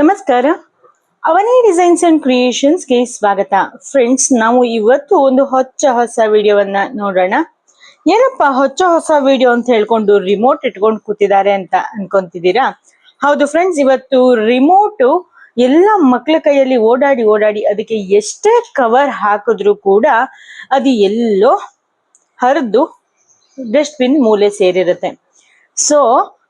ನಮಸ್ಕಾರ. ಅವನಿ designs and ಕ್ರಿಯೇಷನ್ಸ್ಗೆ ಸ್ವಾಗತ. Friends ನಾವು ಇವತ್ತು ಒಂದು ಹೊಚ್ಚ ಹೊಸ ವಿಡಿಯೋವನ್ನ ನೋಡೋಣ. ಏನಪ್ಪ ಹೊಚ್ಚ ಹೊಸ ವಿಡಿಯೋ ಅಂತ ಹೇಳ್ಕೊಂಡು ರಿಮೋಟ್ ಇಟ್ಕೊಂಡು ಕೂತಿದ್ದಾರೆ ಅಂತ ಅನ್ಕೊಂತಿದ್ದೀರಾ? ಹೌದು ಫ್ರೆಂಡ್ಸ್ ಇವತ್ತು ರಿಮೋಟು ಎಲ್ಲ ಮಕ್ಳ ಕೈಯಲ್ಲಿ ಓಡಾಡಿ ಓಡಾಡಿ ಅದಕ್ಕೆ ಎಷ್ಟೇ ಕವರ್ ಹಾಕಿದ್ರು ಕೂಡ ಅದು ಎಲ್ಲೋ ಹರಿದು ಡಸ್ಟ್ಬಿನ್ ಮೂಲೆ ಸೇರಿರುತ್ತೆ. ಸೊ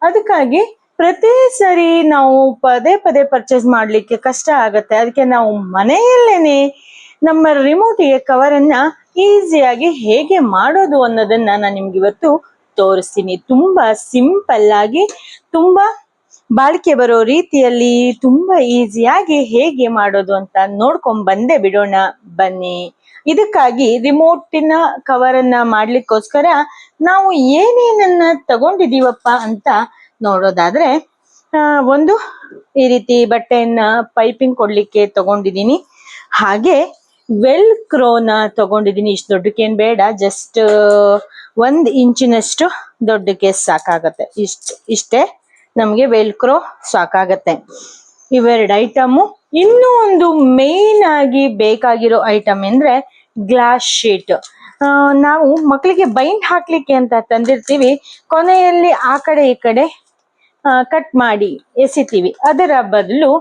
ಅದಕ್ಕಾಗಿ ಪ್ರತಿ ಸರಿ ನಾವು ಪದೇ ಪದೇ ಪರ್ಚೇಸ್ ಮಾಡಲಿಕ್ಕೆ ಕಷ್ಟ ಆಗುತ್ತೆ. ಅದಕ್ಕೆ ನಾವು ಮನೆಯಲ್ಲೇನೆ ನಮ್ಮ ರಿಮೋಟಿಗೆ ಕವರ್ ಅನ್ನ ಈಸಿಯಾಗಿ ಹೇಗೆ ಮಾಡೋದು ಅನ್ನೋದನ್ನ ನಾನು ನಿಮ್ಗೆ ಇವತ್ತು ತೋರಿಸ್ತೀನಿ. ತುಂಬಾ ಸಿಂಪಲ್ ಆಗಿ, ತುಂಬಾ ಬಾಳಿಕೆ ಬರೋ ರೀತಿಯಲ್ಲಿ, ತುಂಬಾ ಈಸಿಯಾಗಿ ಹೇಗೆ ಮಾಡೋದು ಅಂತ ನೋಡ್ಕೊಂಡ್ ಬಂದೆ ಬಿಡೋಣ. ಬನ್ನಿ. ಇದಕ್ಕಾಗಿ ರಿಮೋಟಿನ ಕವರ್ ಅನ್ನ ಮಾಡ್ಲಿಕ್ಕೋಸ್ಕರ ನಾವು ಏನೇನನ್ನ ತಗೊಂಡಿದೀವಪ್ಪ ಅಂತ ನೋಡೋದಾದ್ರೆ ಒಂದು ಈ ರೀತಿ ಬಟ್ಟೆಯನ್ನ ಪೈಪಿಂಗ್ ಕೊಡ್ಲಿಕ್ಕೆ ತಗೊಂಡಿದ್ದೀನಿ. ಹಾಗೆ ವೆಲ್ ಕ್ರೋನ ತಗೊಂಡಿದ್ದೀನಿ. ಇಷ್ಟು ದೊಡ್ಡಕ್ಕೇನ್ ಬೇಡ ಜಸ್ಟ್ ಒಂದು ಇಂಚಿನಷ್ಟು ದೊಡ್ಡಕ್ಕೆ ಸಾಕಾಗತ್ತೆ. ಇಷ್ಟ, ಇಷ್ಟೇ ನಮಗೆ ವೆಲ್ ಕ್ರೋ ಸಾಕಾಗತ್ತೆ. ಇವೆರಡು ಐಟಮು. ಇನ್ನೂ ಒಂದು ಮೇನ್ ಆಗಿ ಬೇಕಾಗಿರೋ ಐಟಮ್ ಅಂದ್ರೆ ಗ್ಲಾಸ್ ಶೀಟ್. ನಾವು ಮಕ್ಕಳಿಗೆ ಬೈಂಡ್ ಹಾಕ್ಲಿಕ್ಕೆ ಅಂತ ತಂದಿರ್ತೀವಿ. ಕೊನೆಯಲ್ಲಿ ಆ ಕಡೆ ಈ ಕಡೆ ಕಟ್ ಮಾಡಿ ಎಸಿತೀವಿ. ಅದರ ಬದಲು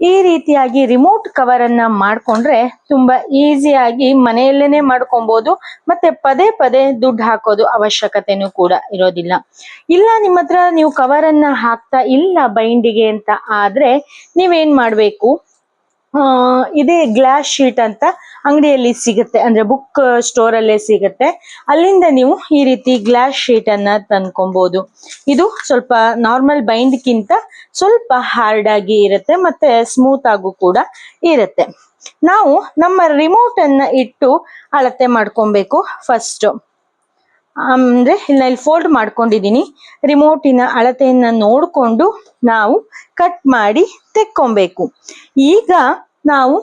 ಈ ರೀತಿಯಾಗಿ ರಿಮೋಟ್ ಕವರ್ ಅನ್ನ ಮಾಡ್ಕೊಂಡ್ರೆ ತುಂಬಾ ಈಸಿಯಾಗಿ ಮನೆಯಲ್ಲೇನೆ ಮಾಡ್ಕೊಬಹುದು ಮತ್ತೆ ಪದೇ ಪದೇ ದುಡ್ಡು ಹಾಕೋದು ಅವಶ್ಯಕತೆನೂ ಕೂಡ ಇರೋದಿಲ್ಲ. ಇಲ್ಲ ನಿಮ್ಮ ಹತ್ರ ನೀವು ಕವರ್ ಅನ್ನ ಹಾಕ್ತಾ ಇಲ್ಲ ಬೈಂಡಿಗೆ ಅಂತ ಆದ್ರೆ ನೀವೇನ್ ಮಾಡ್ಬೇಕು? ಇದೇ ಗ್ಲಾಸ್ ಶೀಟ್ ಅಂತ ಅಂಗಡಿಯಲ್ಲಿ ಸಿಗುತ್ತೆ. ಅಂದ್ರೆ ಬುಕ್ ಸ್ಟೋರ್ ಅಲ್ಲೇ ಸಿಗುತ್ತೆ. ಅಲ್ಲಿಂದ ನೀವು ಈ ರೀತಿ ಗ್ಲಾಸ್ ಶೀಟ್ ಅನ್ನ ತಂದ್ಕೊಬಹುದು ಇದು ಸ್ವಲ್ಪ ನಾರ್ಮಲ್ ಬೈಂಡ್ಗಿಂತ ಸ್ವಲ್ಪ ಹಾರ್ಡ್ ಆಗಿ ಇರುತ್ತೆ ಮತ್ತೆ ಸ್ಮೂತ್ ಆಗು ಕೂಡ ಇರುತ್ತೆ. ನಾವು ನಮ್ಮ ರಿಮೋಟ್ ಅನ್ನ ಇಟ್ಟು ಅಳತೆ ಮಾಡ್ಕೊಬೇಕು ಫಸ್ಟ್ ಅಂದ್ರೆ ಇಲ್ಲಿ ಇಲ್ಲಿ ಫೋಲ್ಡ್ ಮಾಡ್ಕೊಂಡಿದೀನಿ. ರಿಮೋಟಿನ ಅಳತೆಯನ್ನ ನೋಡ್ಕೊಂಡು ನಾವು ಕಟ್ ಮಾಡಿ ತೆಕ್ಕೊಬೇಕು. ಈಗ ನಾವು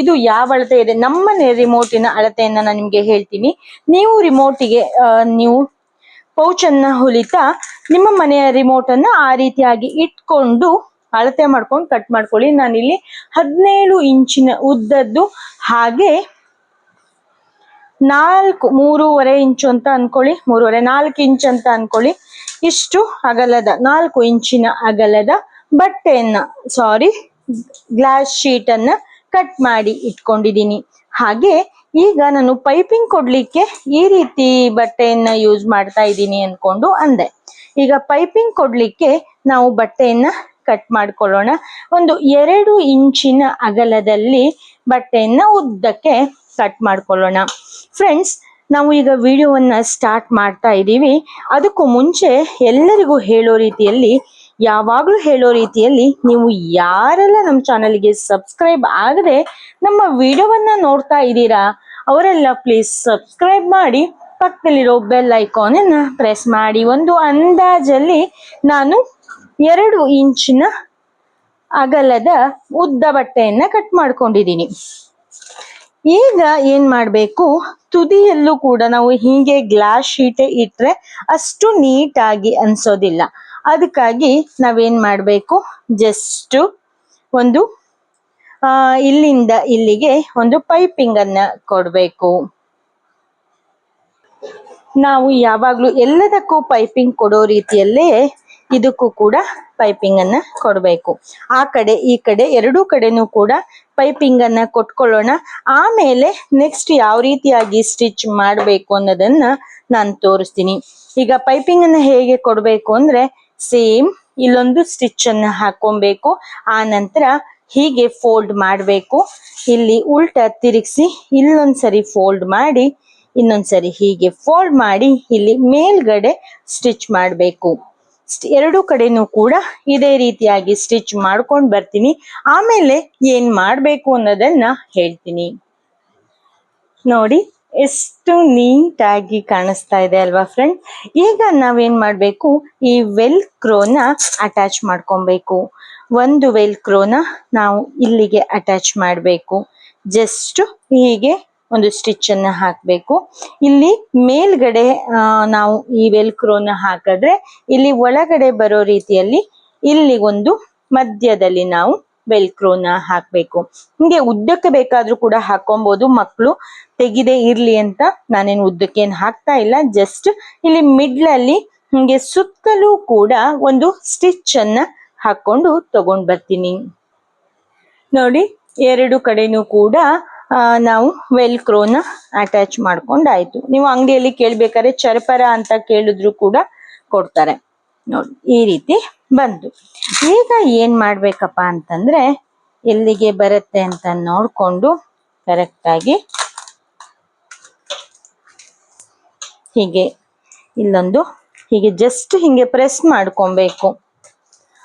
ಇದು ಯಾವ ಅಳತೆ ಇದೆ? ನಮ್ಮನೆ ರಿಮೋಟಿನ ಅಳತೆಯನ್ನ ನಾನು ನಿಮ್ಗೆ ಹೇಳ್ತೀನಿ. ನೀವು ರಿಮೋಟಿಗೆ ನೀವು ಪೌಚ್ ಅನ್ನ ಹೊಲಿತಾ ನಿಮ್ಮ ಮನೆಯ ರಿಮೋಟ್ ಅನ್ನ ಆ ರೀತಿಯಾಗಿ ಇಟ್ಕೊಂಡು ಅಳತೆ ಮಾಡ್ಕೊಂಡು ಕಟ್ ಮಾಡ್ಕೊಳ್ಳಿ. ನಾನಿಲ್ಲಿ ಹದಿನೇಳು ಇಂಚಿನ ಉದ್ದದ್ದು ಹಾಗೆ ನಾಲ್ಕು, ಮೂರುವರೆ ಇಂಚು ಅಂತ ಅನ್ಕೊಳ್ಳಿ, ಮೂರುವರೆ, ನಾಲ್ಕು ಇಂಚ್ ಅಂತ ಅನ್ಕೊಳ್ಳಿ. ಇಷ್ಟು ಅಗಲದ, ನಾಲ್ಕು ಇಂಚಿನ ಅಗಲದ ಬಟ್ಟೆಯನ್ನ ಸಾರಿ ಗ್ಲಾಸ್ ಶೀಟ್ ಅನ್ನ ಕಟ್ ಮಾಡಿ ಇಟ್ಕೊಂಡಿದ್ದೀನಿ. ಹಾಗೆ ಈಗ ನಾನು ಪೈಪಿಂಗ್ ಕೊಡ್ಲಿಕ್ಕೆ ಈ ರೀತಿ ಬಟ್ಟೆಯನ್ನ ಯೂಸ್ ಮಾಡ್ತಾ ಇದ್ದೀನಿ ಅನ್ಕೊಂಡು ಅಂದೆ. ಈಗ ಪೈಪಿಂಗ್ ಕೊಡ್ಲಿಕ್ಕೆ ನಾವು ಬಟ್ಟೆಯನ್ನ ಕಟ್ ಮಾಡ್ಕೊಳ್ಳೋಣ. ಒಂದು ಎರಡು ಇಂಚಿನ ಅಗಲದಲ್ಲಿ ಬಟ್ಟೆಯನ್ನ ಉದ್ದಕ್ಕೆ ಕಟ್ ಮಾಡ್ಕೊಳ್ಳೋಣ. ಫ್ರೆಂಡ್ಸ್ ನಾವು ಈಗ ವಿಡಿಯೋವನ್ನ ಸ್ಟಾರ್ಟ್ ಮಾಡ್ತಾ ಇದ್ದೀವಿ. ಅದಕ್ಕೂ ಮುಂಚೆ ಎಲ್ಲರಿಗೂ ಹೇಳೋ ರೀತಿಯಲ್ಲಿ, ಯಾವಾಗಲೂ ಹೇಳೋ ರೀತಿಯಲ್ಲಿ ನೀವು ಯಾರೆಲ್ಲ ನಮ್ಮ ಚಾನಲ್ಗೆ ಸಬ್ಸ್ಕ್ರೈಬ್ ಆಗದೆ ನಮ್ಮ ವಿಡಿಯೋವನ್ನ ನೋಡ್ತಾ ಇದ್ದೀರಾ, ಅವರೆಲ್ಲ ಪ್ಲೀಸ್ ಸಬ್ಸ್ಕ್ರೈಬ್ ಮಾಡಿ, ಪಕ್ಕದಲ್ಲಿರೋ ಬೆಲ್ ಐಕಾನ್ ಅನ್ನ ಪ್ರೆಸ್ ಮಾಡಿ. ಒಂದು ಅಂದಾಜಲ್ಲಿ ನಾನು ಎರಡು ಇಂಚಿನ ಅಗಲದ ಉದ್ದ ಬಟ್ಟೆಯನ್ನ ಕಟ್ ಮಾಡ್ಕೊಂಡಿದ್ದೀನಿ. ಈಗ ಏನ್ ಮಾಡ್ಬೇಕು? ತುದಿಯಲ್ಲೂ ಕೂಡ ನಾವು ಹೀಗೆ ಗ್ಲಾಸ್ ಶೀಟೆ ಇಟ್ರೆ ಅಷ್ಟು ನೀಟಾಗಿ ಅನ್ಸೋದಿಲ್ಲ. ಅದಕ್ಕಾಗಿ ನಾವೇನ್ ಮಾಡಬೇಕು? ಜಸ್ಟ್ ಒಂದು ಇಲ್ಲಿಂದ ಇಲ್ಲಿಗೆ ಒಂದು ಪೈಪಿಂಗ್ ಅನ್ನ ಕೊಡಬೇಕು. ನಾವು ಯಾವಾಗಲೂ ಎಲ್ಲದಕ್ಕೂ ಪೈಪಿಂಗ್ ಕೊಡೋ ರೀತಿಯಲ್ಲೇ ಇದಕ್ಕೂ ಕೂಡ ಪೈಪಿಂಗ್ ಅನ್ನ ಕೊಡಬೇಕು. ಆ ಕಡೆ, ಈ ಕಡೆ ಎರಡೂ ಕಡೆನೂ ಕೂಡ ಪೈಪಿಂಗ್ ಅನ್ನ ಕೊಟ್ಕೊಳ್ಳೋಣ. ಆಮೇಲೆ ನೆಕ್ಸ್ಟ್ ಯಾವ ರೀತಿಯಾಗಿ ಸ್ಟಿಚ್ ಮಾಡಬೇಕು ಅನ್ನೋದನ್ನ ನಾನು ತೋರಿಸ್ತೀನಿ. ಈಗ ಪೈಪಿಂಗ್ ಅನ್ನ ಹೇಗೆ ಕೊಡಬೇಕು ಅಂದ್ರೆ ಸೇಮ್ ಇಲ್ಲೊಂದು ಸ್ಟಿಚ್ ಅನ್ನ ಹಾಕೊಬೇಕು ಆ ನಂತರ ಹೀಗೆ ಫೋಲ್ಡ್ ಮಾಡಬೇಕು. ಇಲ್ಲಿ ಉಲ್ಟ ತಿರುಗಿಸಿ ಇಲ್ಲೊಂದ್ಸರಿ ಫೋಲ್ಡ್ ಮಾಡಿ, ಇನ್ನೊಂದ್ಸರಿ ಹೀಗೆ ಫೋಲ್ಡ್ ಮಾಡಿ ಇಲ್ಲಿ ಮೇಲ್ಗಡೆ ಸ್ಟಿಚ್ ಮಾಡಬೇಕು. ಎರಡು ಕಡೆನೂ ಕೂಡ ಇದೇ ರೀತಿಯಾಗಿ ಸ್ಟಿಚ್ ಮಾಡ್ಕೊಂಡು ಬರ್ತೀನಿ. ಆಮೇಲೆ ಏನ್ ಮಾಡ್ಬೇಕು ಅನ್ನೋದನ್ನ ಹೇಳ್ತೀನಿ. ನೋಡಿ, ಎಷ್ಟು ನೀಟಾಗಿ ಕಾಣಿಸ್ತಾ ಇದೆ ಅಲ್ವಾ ಫ್ರೆಂಡ್ ಈಗ ನಾವೇನ್ ಮಾಡ್ಬೇಕು? ಈ ವೆಲ್ ಕ್ರೋನ ಅಟ್ಯಾಚ್ ಮಾಡ್ಕೊಬೇಕು. ಒಂದು ವೆಲ್ ಕ್ರೋನ ನಾವು ಇಲ್ಲಿಗೆ ಅಟ್ಯಾಚ್ ಮಾಡಬೇಕು. ಜಸ್ಟ್ ಹೀಗೆ ಒಂದು ಸ್ಟಿಚ್ ಅನ್ನ ಹಾಕಬೇಕು. ಇಲ್ಲಿ ಮೇಲ್ಗಡೆ ನಾವು ಈ ವೆಲ್ಕ್ರೋನ ಹಾಕಿದ್ರೆ ಇಲ್ಲಿ ಒಳಗಡೆ ಬರೋ ರೀತಿಯಲ್ಲಿ ಇಲ್ಲಿ ಒಂದು ಮಧ್ಯದಲ್ಲಿ ನಾವು ವೆಲ್ಕ್ರೋನ ಹಾಕಬೇಕು. ಹಿಂಗೆ ಉದ್ದಕ್ಕೆ ಬೇಕಾದ್ರೂ ಕೂಡ ಹಾಕೊಬಹುದು ಮಕ್ಕಳು ತೆಗಿದೇ ಇರ್ಲಿ ಅಂತ ನಾನೇನು ಉದ್ದಕ್ಕೆ ಏನು ಹಾಕ್ತಾ ಇಲ್ಲ. ಜಸ್ಟ್ ಇಲ್ಲಿ ಮಿಡ್ಲಲ್ಲಿ ಹಿಂಗೆ ಸುತ್ತಲೂ ಕೂಡ ಒಂದು ಸ್ಟಿಚ್ ಅನ್ನ ಹಾಕೊಂಡು ತಗೊಂಡ್ ಬರ್ತೀನಿ. ನೋಡಿ, ಎರಡು ಕಡೆನೂ ಕೂಡ ನಾವು ವೆಲ್ಕ್ರೋನ ಅಟ್ಯಾಚ್ ಮಾಡ್ಕೊಂಡಾಯ್ತು. ನೀವು ಅಂಗಡಿಯಲ್ಲಿ ಕೇಳ್ಬೇಕಾದ್ರೆ ಚರಪರ ಅಂತ ಕೇಳಿದ್ರು ಕೂಡ ಕೊಡ್ತಾರೆ. ನೋಡಿ, ಈ ರೀತಿ ಬಂತು ಈಗ ಏನ್ ಮಾಡ್ಬೇಕಪ್ಪ ಅಂತಂದ್ರೆ ಎಲ್ಲಿಗೆ ಬರುತ್ತೆ ಅಂತ ನೋಡ್ಕೊಂಡು ಕರೆಕ್ಟಾಗಿ ಹೀಗೆ ಇಲ್ಲೊಂದು ಹೀಗೆ ಜಸ್ಟ್ ಹಿಂಗೆ ಪ್ರೆಸ್ ಮಾಡ್ಕೊಬೇಕು.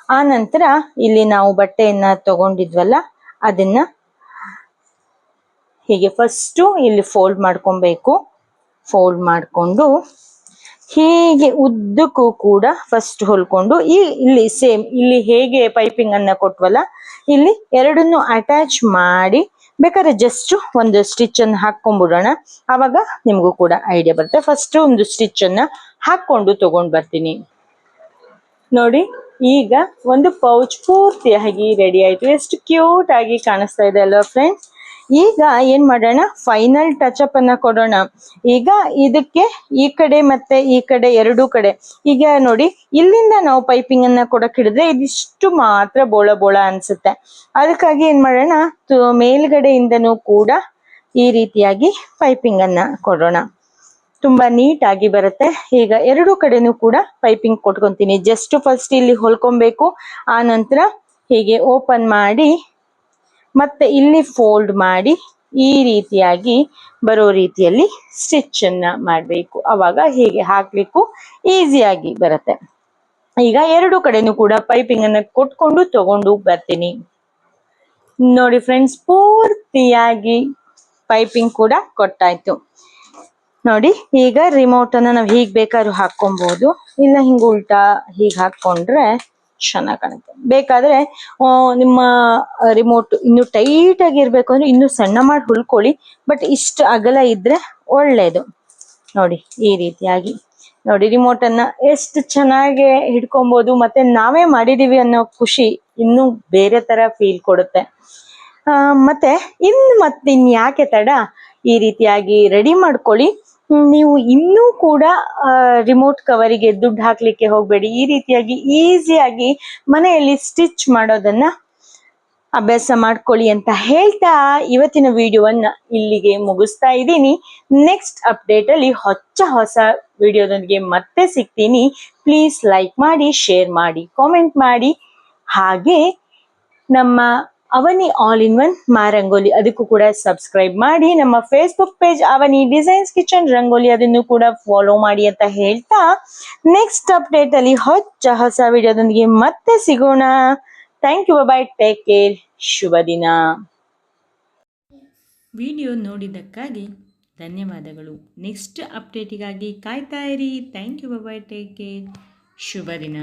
ಆ ನಂತರ ಇಲ್ಲಿ ನಾವು ಬಟ್ಟೆಯನ್ನ ತಗೊಂಡಿದ್ವಲ್ಲ, ಅದನ್ನ ಹೀಗೆ ಫಸ್ಟು ಇಲ್ಲಿ ಫೋಲ್ಡ್ ಮಾಡ್ಕೊಬೇಕು. ಫೋಲ್ಡ್ ಮಾಡಿಕೊಂಡು ಹೀಗೆ ಉದ್ದಕ್ಕೂ ಕೂಡ ಫಸ್ಟ್ ಹೊಲ್ಕೊಂಡು ಈ ಇಲ್ಲಿ ಸೇಮ್ ಇಲ್ಲಿ ಹೇಗೆ ಪೈಪಿಂಗ್ ಅನ್ನ ಕೊಟ್ವಲ್ಲ, ಇಲ್ಲಿ ಎರಡನ್ನು ಅಟ್ಯಾಚ್ ಮಾಡಿ ಬೇಕಾದ್ರೆ ಜಸ್ಟ್ ಒಂದು ಸ್ಟಿಚ್ ಅನ್ನು ಹಾಕೊಂಡ್ಬಿಡೋಣ ಆವಾಗ ನಿಮಗೂ ಕೂಡ ಐಡಿಯಾ ಬರುತ್ತೆ. ಫಸ್ಟ್ ಒಂದು ಸ್ಟಿಚ್ ಅನ್ನ ಹಾಕೊಂಡು ತಗೊಂಡ್ ಬರ್ತೀನಿ. ನೋಡಿ, ಈಗ ಒಂದು ಪೌಚ್ ಪೂರ್ತಿಯಾಗಿ ರೆಡಿ ಆಯ್ತು. ಎಷ್ಟು ಕ್ಯೂಟ್ ಆಗಿ ಕಾಣಿಸ್ತಾ ಇದೆ ಅಲ್ವಾ ಫ್ರೆಂಡ್ಸ್ ಈಗ ಏನ್ ಮಾಡೋಣ? ಫೈನಲ್ ಟಚ್ ಅಪ್ ಅನ್ನ ಕೊಡೋಣ. ಈಗ ಇದಕ್ಕೆ ಈ ಕಡೆ ಮತ್ತೆ ಈ ಕಡೆ ಎರಡೂ ಕಡೆ. ಈಗ ನೋಡಿ, ಇಲ್ಲಿಂದ ನಾವು ಪೈಪಿಂಗ್ ಅನ್ನ ಕೊಡಕ್ ಹಿಡಿದ್ರೆ ಇದಿಷ್ಟು ಮಾತ್ರ ಬೋಳ ಬೋಳ ಅನ್ಸುತ್ತೆ. ಅದಕ್ಕಾಗಿ ಏನ್ ಮಾಡೋಣ? ಮೇಲ್ಗಡೆಯಿಂದನೂ ಕೂಡ ಈ ರೀತಿಯಾಗಿ ಪೈಪಿಂಗ್ ಅನ್ನ ಕೊಡೋಣ. ತುಂಬಾ ನೀಟ್ ಆಗಿ ಬರುತ್ತೆ. ಈಗ ಎರಡು ಕಡೆನೂ ಕೂಡ ಪೈಪಿಂಗ್ ಕೊಟ್ಕೊಂತೀನಿ. ಜಸ್ಟ್ ಫಸ್ಟ್ ಇಲ್ಲಿ ಹೊಲ್ಕೊಬೇಕು ಆ ನಂತರ ಹೀಗೆ ಓಪನ್ ಮಾಡಿ ಮತ್ತೆ ಇಲ್ಲಿ ಫೋಲ್ಡ್ ಮಾಡಿ ಈ ರೀತಿಯಾಗಿ ಬರೋ ರೀತಿಯಲ್ಲಿ ಸ್ಟಿಚ್ ಅನ್ನ ಮಾಡಬೇಕು. ಅವಾಗ ಹೀಗೆ ಹಾಕ್ಲಿಕ್ಕೂ ಈಸಿಯಾಗಿ ಬರುತ್ತೆ. ಈಗ ಎರಡು ಕಡೆನೂ ಕೂಡ ಪೈಪಿಂಗ್ ಅನ್ನ ಕೊಟ್ಕೊಂಡು ತಗೊಂಡು ಬರ್ತೀನಿ. ನೋಡಿ ಫ್ರೆಂಡ್ಸ್ ಪೂರ್ತಿಯಾಗಿ ಪೈಪಿಂಗ್ ಕೂಡ ಕೊಟ್ಟಾಯ್ತು. ನೋಡಿ, ಈಗ ರಿಮೋಟ್ ಅನ್ನ ನಾವು ಹೀಗ್ ಬೇಕಾದ್ರೂ ಹಾಕೊಬಹುದು ಇಲ್ಲ ಹಿಂಗೆ ಉಲ್ಟಾ ಹೀಗೆ ಹಾಕೊಂಡ್ರೆ ಚೆನ್ನಾಗ್ ಕಾಣುತ್ತೆ. ಬೇಕಾದ್ರೆ ನಿಮ್ಮ ರಿಮೋಟ್ ಇನ್ನು ಟೈಟ್ ಆಗಿ ಇರ್ಬೇಕು ಅಂದ್ರೆ ಇನ್ನು ಸಣ್ಣ ಮಾಡಿ ಹುಲ್ಕೊಳ್ಳಿ ಬಟ್ ಇಷ್ಟು ಅಗಲ ಇದ್ರೆ ಒಳ್ಳೇದು. ನೋಡಿ, ಈ ರೀತಿಯಾಗಿ. ನೋಡಿ ರಿಮೋಟ್ ಅನ್ನ ಎಷ್ಟು ಚೆನ್ನಾಗಿ ಹಿಡ್ಕೊಬಹುದು ಮತ್ತೆ ನಾವೇ ಮಾಡಿದೀವಿ ಅನ್ನೋ ಖುಷಿ ಇನ್ನು ಬೇರೆ ತರ ಫೀಲ್ ಕೊಡುತ್ತೆ. ಮತ್ತೆ ಇನ್ನು ಮತ್ತೆ ಯಾಕೆ ತಡ? ಈ ರೀತಿಯಾಗಿ ರೆಡಿ ಮಾಡ್ಕೊಳ್ಳಿ. ನೀವು ಇನ್ನೂ ಕೂಡ ರಿಮೋಟ್ ಕವರಿಗೆ ದುಡ್ಡು ಹಾಕ್ಲಿಕ್ಕೆ ಹೋಗಬೇಡಿ. ಈ ರೀತಿಯಾಗಿ ಈಸಿಯಾಗಿ ಮನೆಯಲ್ಲಿ ಸ್ಟಿಚ್ ಮಾಡೋದನ್ನ ಅಭ್ಯಾಸ ಮಾಡ್ಕೊಳ್ಳಿ ಅಂತ ಹೇಳ್ತಾ ಇವತ್ತಿನ ವಿಡಿಯೋವನ್ನ ಇಲ್ಲಿಗೆ ಮುಗಿಸ್ತಾ ಇದ್ದೀನಿ. ನೆಕ್ಸ್ಟ್ ಅಪ್ಡೇಟ್ ಅಲ್ಲಿ ಹೊಚ್ಚ ಹೊಸ ವಿಡಿಯೋದೊಂದಿಗೆ ಮತ್ತೆ ಸಿಗ್ತೀನಿ. ಪ್ಲೀಸ್ ಲೈಕ್ ಮಾಡಿ ಶೇರ್ ಮಾಡಿ ಕಾಮೆಂಟ್ ಮಾಡಿ. ಹಾಗೆ ನಮ್ಮ ಅವನಿ ಆಲ್ ಇನ್ ಒನ್ ಮಾ ರಂಗೋಲಿ ಅದಕ್ಕೂ ಕೂಡ ಸಬ್ಸ್ಕ್ರೈಬ್ ಮಾಡಿ. ನಮ್ಮ Facebook page Avani designs kitchen rangoli. ಅದನ್ನು ಕೂಡ ಫಾಲೋ ಮಾಡಿ ಅಂತ ಹೇಳ್ತಾ ನೆಕ್ಸ್ಟ್ ಅಪ್ಡೇಟ್ ಅಲ್ಲಿ ಹೊಚ್ಚ ಹೊಸ ವಿಡಿಯೋದೊಂದಿಗೆ ಮತ್ತೆ ಸಿಗೋಣ. Thank you bye take care ಶುಭ ದಿನ. ವಿಡಿಯೋ ನೋಡಿದ್ದಕ್ಕಾಗಿ ಧನ್ಯವಾದಗಳು. ನೆಕ್ಸ್ಟ್ ಅಪ್ಡೇಟಿಗಾಗಿ ಕಾಯ್ತಾ ಇರಿ. Thank you bye take care ಶುಭ ದಿನ.